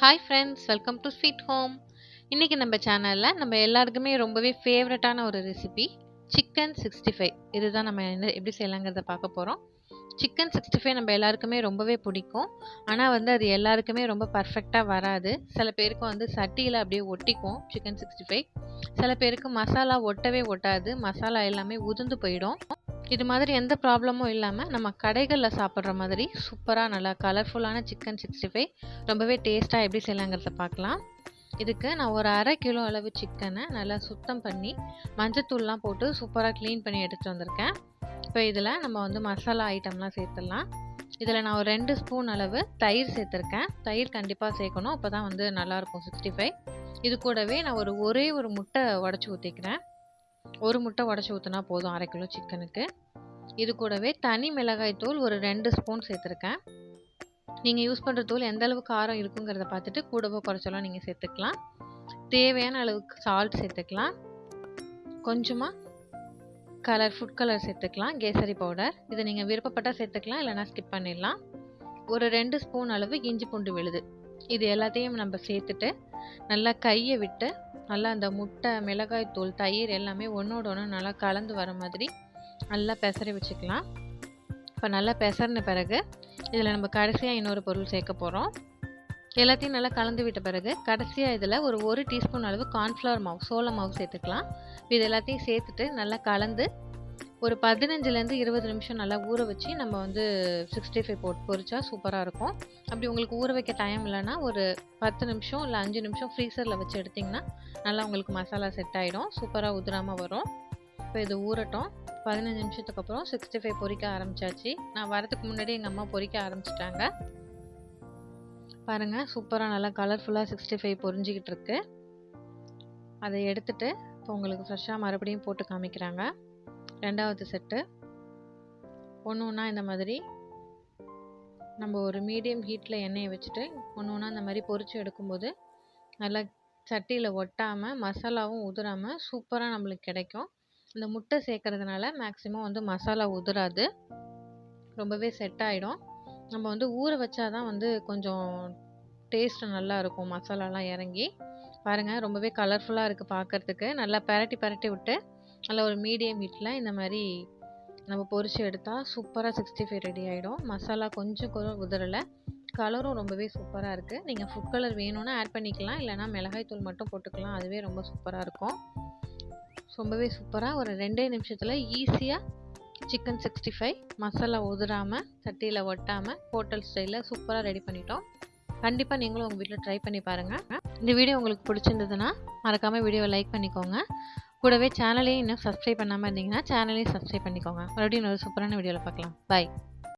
Hi friends welcome to sweet home இன்றைக்கி நம்ம சேனலில் நம்ம எல்லாருக்குமே ரொம்பவே ஃபேவரட்டான ஒரு ரெசிபி சிக்கன் சிக்ஸ்டி ஃபைவ் இதுதான் நம்ம என்ன எப்படி செய்யலாங்கிறத பார்க்க போகிறோம் சிக்கன் சிக்ஸ்டி ஃபைவ் நம்ம எல்லாருக்குமே ரொம்பவே பிடிக்கும். ஆனால் வந்து அது எல்லாருக்குமே ரொம்ப பர்ஃபெக்டாக வராது. சில பேருக்கு வந்து சட்டியில் அப்படியே ஒட்டிக்கும் சிக்கன் சிக்ஸ்டி ஃபைவ் சில பேருக்கு மசாலா ஒட்டவே ஒட்டாது. மசாலா எல்லாமே உதிர்ந்து போயிடும். இது மாதிரி எந்த ப்ராப்ளமும் இல்லாமல் நம்ம கடைகளில் சாப்பிட்ற மாதிரி சூப்பராக நல்லா கலர்ஃபுல்லான சிக்கன் சிக்ஸ்டி ஃபைவ் ரொம்பவே டேஸ்ட்டாக எப்படி செய்யலாங்கிறத பார்க்கலாம். இதுக்கு நான் ஒரு அரை கிலோ அளவு சிக்கனை நல்லா சுத்தம் பண்ணி மஞ்சத்தூள்லாம் போட்டு சூப்பராக க்ளீன் பண்ணி எடுத்துகிட்டு வந்திருக்கேன். இப்போ இதில் நம்ம வந்து மசாலா ஐட்டம்லாம் சேர்த்துடலாம். இதில் நான் ஒரு ரெண்டு ஸ்பூன் அளவு தயிர் சேர்த்துருக்கேன். தயிர் கண்டிப்பாக சேர்க்கணும். அப்போ தான் வந்து நல்லாயிருக்கும் சிக்ஸ்டி ஃபைவ் இது கூடவே நான் ஒரு ஒரே ஒரு முட்டை உடச்சி ஊற்றிக்கிறேன் ஒரு முட்டை உடச்சி ஊற்றினா போதும் அரை கிலோ சிக்கனுக்கு. இது கூடவே தனி மிளகாய் தூள் ஒரு ரெண்டு ஸ்பூன் சேர்த்துருக்கேன். நீங்கள் யூஸ் பண்ணுற தூள் எந்த காரம் இருக்குங்கிறத பார்த்துட்டு கூடவோ குறைச்சலோ நீங்கள் சேர்த்துக்கலாம். தேவையான அளவுக்கு சால்ட் சேர்த்துக்கலாம். கொஞ்சமாக கலர் ஃபுட் கலர் சேர்த்துக்கலாம். கேசரி பவுடர். இதை நீங்கள் விருப்பப்பட்டால் சேர்த்துக்கலாம் இல்லைனா ஸ்கிப் பண்ணிடலாம். ஒரு ரெண்டு ஸ்பூன் அளவு இஞ்சி பூண்டு விழுது. இது எல்லாத்தையும் நம்ம சேர்த்துட்டு நல்லா கையை விட்டு நல்லா அந்த முட்டை மிளகாய் தூள் தயிர் எல்லாமே ஒன்றோட ஒன்று நல்லா கலந்து வர மாதிரி நல்லா பெசரி வச்சுக்கலாம். இப்போ நல்லா பெசறின பிறகு இதில் நம்ம கடைசியாக இன்னொரு பொருள் சேர்க்க போகிறோம் எல்லாத்தையும் நல்லா கலந்து விட்ட பிறகு கடைசியாக இதில் ஒரு ஒரு டீஸ்பூன் அளவு கார்ன்ஃப்ளவர் மாவு சோள மாவு சேர்த்துக்கலாம். இது எல்லாத்தையும் சேர்த்துட்டு நல்லா கலந்து ஒரு பதினஞ்சுலேருந்து இருபது நிமிஷம் நல்லா ஊற வச்சு நம்ம வந்து சிக்ஸ்டி ஃபைவ் போட் பொரிச்சா சூப்பராக இருக்கும். அப்படி உங்களுக்கு ஊற வைக்க டைம் இல்லைன்னா ஒரு பத்து நிமிஷம் இல்லை அஞ்சு நிமிஷம் ஃப்ரீசரில் வச்சு எடுத்திங்கன்னா நல்லா உங்களுக்கு மசாலா செட் ஆகிடும் சூப்பராக உதிராமல் வரும். இப்போ இது ஊறட்டும். பதினஞ்சு நிமிஷத்துக்கு அப்புறம் சிக்ஸ்டி ஃபைவ் பொரிக்க ஆரம்பிச்சாச்சு. நான் வரதுக்கு முன்னாடி எங்கள் அம்மா பொரிக்க ஆரம்பிச்சிட்டாங்க. பாருங்கள் சூப்பராக நல்லா கலர்ஃபுல்லாக சிக்ஸ்டி ஃபைவ் பொறிஞ்சிக்கிட்டு இருக்கு. அதை எடுத்துட்டு இப்போ உங்களுக்கு ஃப்ரெஷ்ஷாக மறுபடியும் போட்டு காமிக்கிறாங்க. ரெண்டாவது செட்டு. ஒன்று ஒன்றா இந்த மாதிரி நம்ம ஒரு மீடியம் ஹீட்டில் எண்ணெயை வச்சுட்டு ஒன்று ஒன்றா இந்த மாதிரி பொரித்து எடுக்கும்போது நல்லா சட்டியில் ஒட்டாமல் மசாலாவும் உதிராமல் சூப்பராக நம்மளுக்கு கிடைக்கும். இந்த முட்டை சேர்க்கறதுனால மேக்ஸிமம் வந்து மசாலா உதிராது ரொம்பவே செட் ஆகிடும் நம்ம வந்து ஊற வச்சா தான் வந்து கொஞ்சம் டேஸ்ட்டு நல்லா இருக்கும். மசாலாலாம் இறங்கி. பாருங்கள் ரொம்பவே கலர்ஃபுல்லாக இருக்குது பார்க்குறதுக்கு நல்லா பரட்டி பரட்டி விட்டு நல்ல ஒரு மீடியம் ஹீட்டில் இந்த மாதிரி நம்ம பொரிச்சு எடுத்தால் சூப்பராக சிக்ஸ்டி ஃபைவ் ரெடி ஆகிடும் மசாலா கொஞ்சம் கூட உதறலை. கலரும் ரொம்பவே சூப்பராக இருக்குது நீங்கள் ஃபுட் கலர் வேணும்னா ஆட் பண்ணிக்கலாம். இல்லைனா மிளகாய் தூள் மட்டும் போட்டுக்கலாம். அதுவே ரொம்ப சூப்பராக இருக்கும். ரொம்பவே சூப்பராக ஒரு ரெண்டே நிமிஷத்தில் ஈஸியாக சிக்கன் சிக்ஸ்டி ஃபைவ் மசாலா உதிராமல் சட்டியில் ஒட்டாமல் ஹோட்டல் ஸ்டைலில் சூப்பராக ரெடி பண்ணிட்டோம். கண்டிப்பாக நீங்களும் உங்கள் வீட்டில் ட்ரை பண்ணி பாருங்கள் இந்த வீடியோ உங்களுக்கு பிடிச்சிருந்ததுன்னா மறக்காமல் வீடியோவை லைக் பண்ணிக்கோங்க. கூடவே சேனலையும் இன்னும் சப்ஸ்கிரைப் பண்ணாமல் இருந்தீங்கன்னா சேனலையும் சப்ஸ்கிரைப் பண்ணிக்கோங்க. மறுபடியும் ஒரு சூப்பரான வீடியோவில் பார்க்கலாம். பாய்